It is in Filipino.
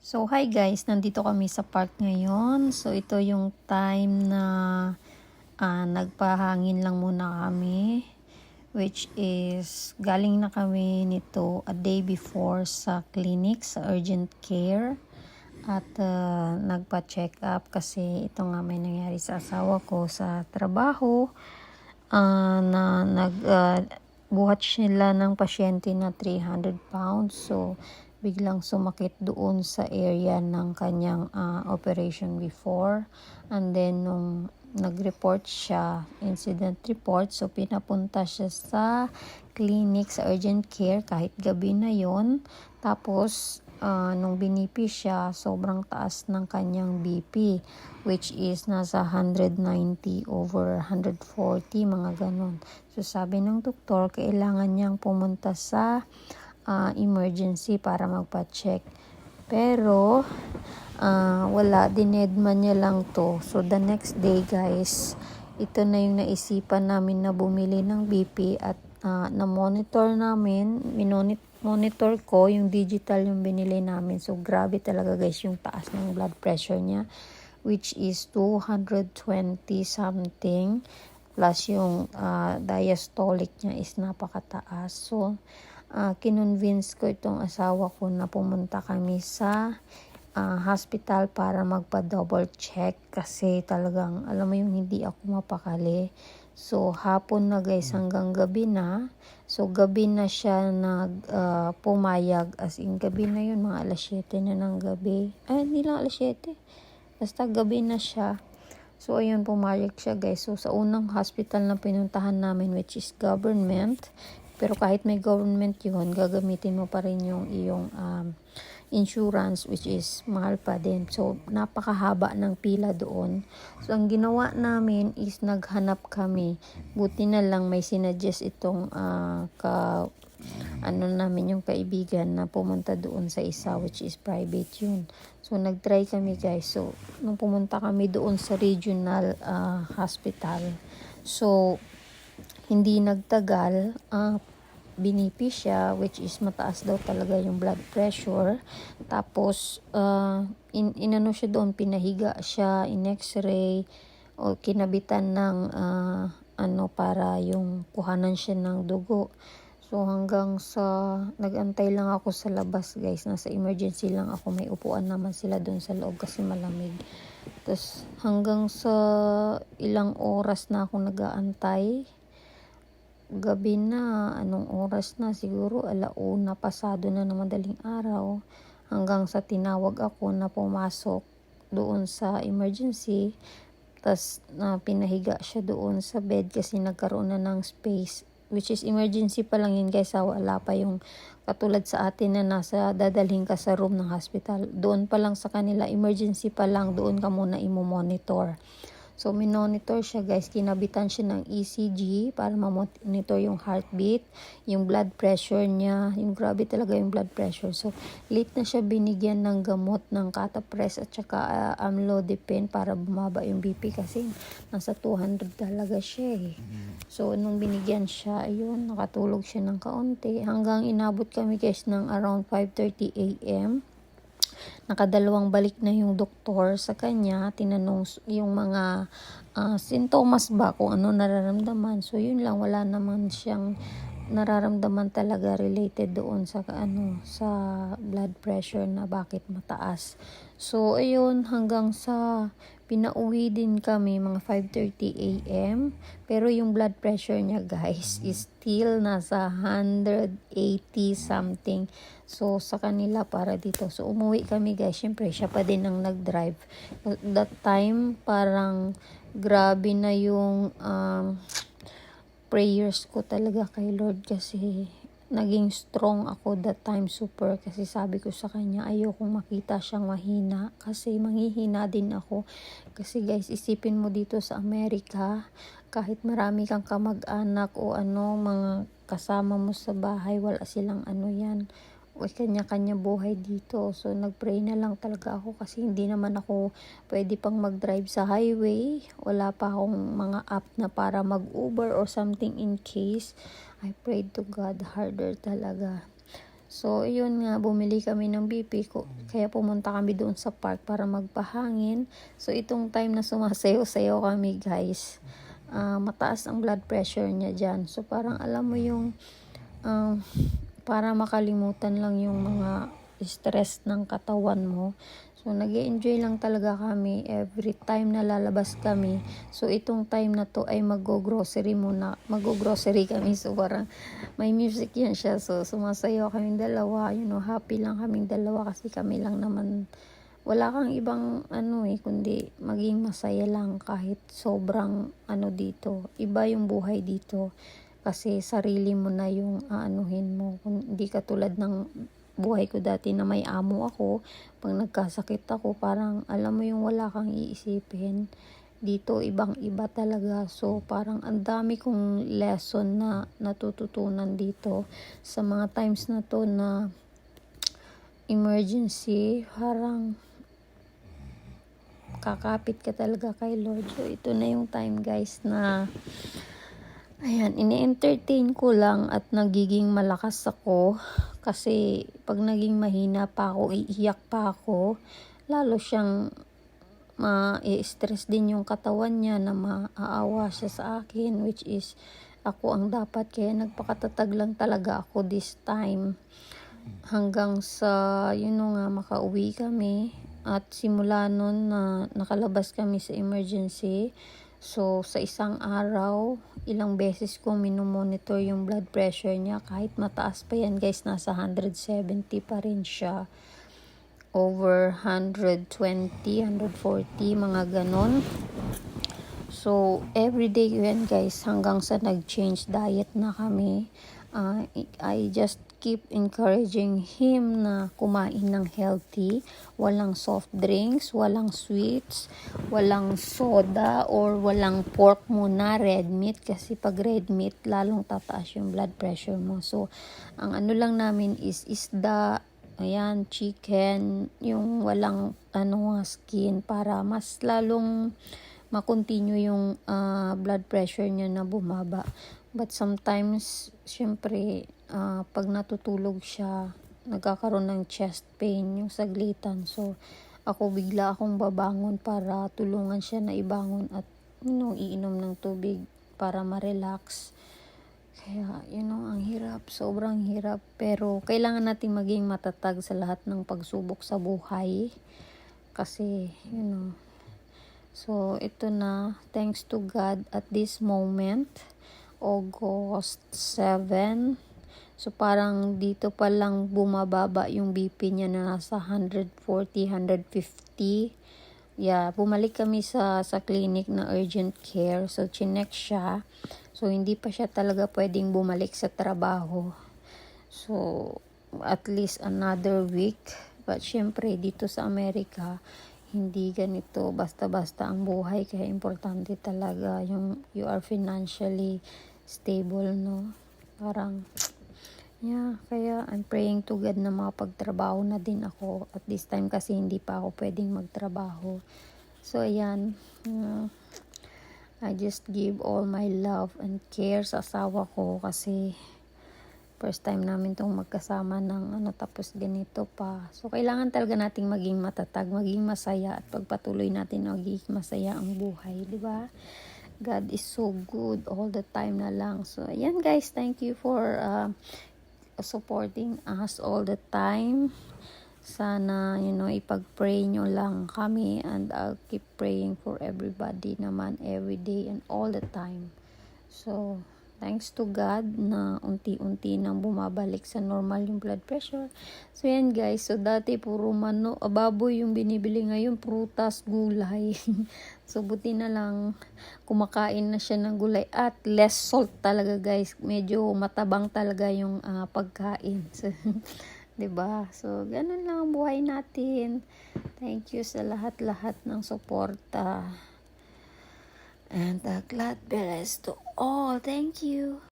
So, hi guys, nandito kami sa park ngayon. So, ito yung time na ah, nagpahangin lang muna kami. Which is, galing na kami nito a day before sa clinic, sa urgent care. At ah, nagpa-check up kasi ito nga may nangyari sa asawa ko sa trabaho. Ah, na nag ah, buhat sila ng pasyente na 300 pounds. So, biglang sumakit doon sa area ng kanyang ah, operation before. And then, nung nag-report siya, incident report, so pinapunta siya sa clinic, sa urgent care, kahit gabi na yon Tapos, ah, nung binipi siya, sobrang taas ng kanyang BP, which is nasa 190 over 140, mga ganon. So, sabi ng doktor, kailangan niyang pumunta sa ah, emergency para magpa-check. Pero, ah, wala, dinedman niya lang to. So, the next day, guys, ito na yung naisipan namin na bumili ng BP at ah, na-monitor namin, minonit monitor ko yung digital yung binili namin. So, grabe talaga guys yung taas ng blood pressure niya which is 220 something plus yung ah, diastolic niya is napakataas. So, uh, kinonvince ko itong asawa ko na pumunta kami sa ah, hospital para magpa-double check kasi talagang alam mo yung hindi ako mapakali. So hapon na guys hanggang gabi na. So gabi na siya nag ah, pumayag as in gabi na yun mga alas 7 na ng gabi. Ay hindi lang alas 7. Basta gabi na siya. So, ayun, pumayag siya, guys. So, sa unang hospital na pinuntahan namin, which is government, pero kahit may government yun, gagamitin mo pa rin yung iyong um, insurance, which is mahal pa din. So, napakahaba ng pila doon. So, ang ginawa namin is naghanap kami. Buti na lang may sinuggest itong ah, ka ano namin yung kaibigan na pumunta doon sa isa which is private yun. So nagtry kami guys. So nung pumunta kami doon sa regional ah, hospital. So hindi nagtagal ah, binipi siya which is mataas daw talaga yung blood pressure. Tapos ah, in, inano siya doon pinahiga siya in x-ray o kinabitan ng ah, ano para yung kuhanan siya ng dugo. So hanggang sa nagantay lang ako sa labas guys, nasa emergency lang ako, may upuan naman sila doon sa loob kasi malamig. Tapos hanggang sa ilang oras na ako nagaantay, gabi na, anong oras na, siguro alauna, pasado na ng madaling araw, hanggang sa tinawag ako na pumasok doon sa emergency, tas na pinahiga siya doon sa bed kasi nagkaroon na ng space which is emergency pa lang yun guys ha, wala pa yung katulad sa atin na nasa dadalhin ka sa room ng hospital. Doon pa lang sa kanila emergency pa lang doon ka muna imo-monitor so minonitor siya guys kinabitan siya ng ECG para ma-monitor yung heartbeat yung blood pressure niya yung grabe talaga yung blood pressure so late na siya binigyan ng gamot ng catapres at saka uh, amlodipine para bumaba yung BP kasi nasa 200 talaga siya eh So, nung binigyan siya, ayun, nakatulog siya ng kaunti. Hanggang inabot kami guys ng around 5.30 a.m. Nakadalawang balik na yung doktor sa kanya. Tinanong yung mga ah, sintomas ba, kung ano nararamdaman. So, yun lang, wala naman siyang nararamdaman talaga related doon sa ano sa blood pressure na bakit mataas. So ayun hanggang sa pinauwi din kami mga 5:30 AM pero yung blood pressure niya guys is still nasa 180 something. So sa kanila para dito. So umuwi kami guys. Syempre siya pa din ang nag-drive. That time parang grabe na yung um, prayers ko talaga kay Lord kasi naging strong ako that time super kasi sabi ko sa kanya ayokong makita siyang mahina kasi manghihina din ako. Kasi guys isipin mo dito sa Amerika kahit marami kang kamag-anak o ano mga kasama mo sa bahay wala silang ano yan kanya-kanya buhay dito. So, nagpray na lang talaga ako kasi hindi naman ako pwede pang mag-drive sa highway. Wala pa akong mga app na para mag-Uber or something in case. I prayed to God harder talaga. So, yun nga, bumili kami ng BP ko. Kaya pumunta kami doon sa park para magpahangin. So, itong time na sumasayo-sayo kami, guys, ah, mataas ang blood pressure niya dyan. So, parang alam mo yung, um, para makalimutan lang yung mga stress ng katawan mo. So, nag enjoy lang talaga kami every time na lalabas kami. So, itong time na to ay mag-grocery muna. Mag-grocery kami. So, parang may music yan siya. So, sumasayaw kaming dalawa. You know, happy lang kaming dalawa kasi kami lang naman. Wala kang ibang ano eh, kundi maging masaya lang kahit sobrang ano dito. Iba yung buhay dito. Kasi sarili mo na yung aanuhin mo. Kung Hindi katulad ng buhay ko dati na may amo ako, pag nagkasakit ako, parang alam mo yung wala kang iisipin. Dito, ibang iba talaga. So, parang ang dami kong lesson na natututunan dito sa mga times na to na emergency, parang kakapit ka talaga kay Lord. So, ito na yung time guys na Ayan, ini-entertain ko lang at nagiging malakas ako kasi pag naging mahina pa ako, iiyak pa ako, lalo siyang ma-stress din yung katawan niya na maaawa siya sa akin which is ako ang dapat. Kaya nagpakatatag lang talaga ako this time hanggang sa yun know nga makauwi kami. At simula nun na nakalabas kami sa emergency So, sa isang araw, ilang beses ko minomonitor yung blood pressure niya. Kahit mataas pa yan, guys, nasa 170 pa rin siya. Over 120, 140, mga ganon. So, everyday yan, guys, hanggang sa nag-change diet na kami. Uh, I just keep encouraging him na kumain ng healthy, walang soft drinks, walang sweets, walang soda, or walang pork muna, red meat, kasi pag red meat, lalong tataas yung blood pressure mo. So, ang ano lang namin is isda, ayan, chicken, yung walang ano skin para mas lalong makontinue yung uh, blood pressure niya na bumaba. But sometimes, syempre, uh, pag natutulog siya, nagkakaroon ng chest pain, yung saglitan. So, ako bigla akong babangon para tulungan siya na ibangon at you know, iinom ng tubig para ma-relax. Kaya, you know, ang hirap, sobrang hirap. Pero, kailangan natin maging matatag sa lahat ng pagsubok sa buhay. Kasi, you know, so, ito na, thanks to God at this moment, August 7, So, parang dito pa lang bumababa yung BP niya na nasa 140, 150. Yeah, bumalik kami sa, sa clinic na urgent care. So, chinek siya. So, hindi pa siya talaga pwedeng bumalik sa trabaho. So, at least another week. But, syempre, dito sa Amerika, hindi ganito basta-basta ang buhay. Kaya, importante talaga yung you are financially stable, no? Parang, Yeah, kaya I'm praying to God na makapagtrabaho na din ako. At this time kasi hindi pa ako pwedeng magtrabaho. So, ayan. Uh, I just give all my love and care sa asawa ko kasi first time namin tong magkasama ng ano tapos ganito pa. So, kailangan talaga nating maging matatag, maging masaya at pagpatuloy natin na maging masaya ang buhay, di ba? God is so good all the time na lang. So, ayan guys, thank you for uh, supporting us all the time. Sana, you know, ipag-pray nyo lang kami and I'll keep praying for everybody naman every day and all the time. So, thanks to God na unti-unti nang bumabalik sa normal yung blood pressure. So, yan guys. So, dati puro mano, baboy yung binibili ngayon, prutas, gulay. so, buti na lang kumakain na siya ng gulay at less salt talaga guys. Medyo matabang talaga yung uh, pagkain. So, 'di ba? So, ganun lang ang buhay natin. Thank you sa lahat-lahat ng suporta. And uh, glad bless to all. Thank you.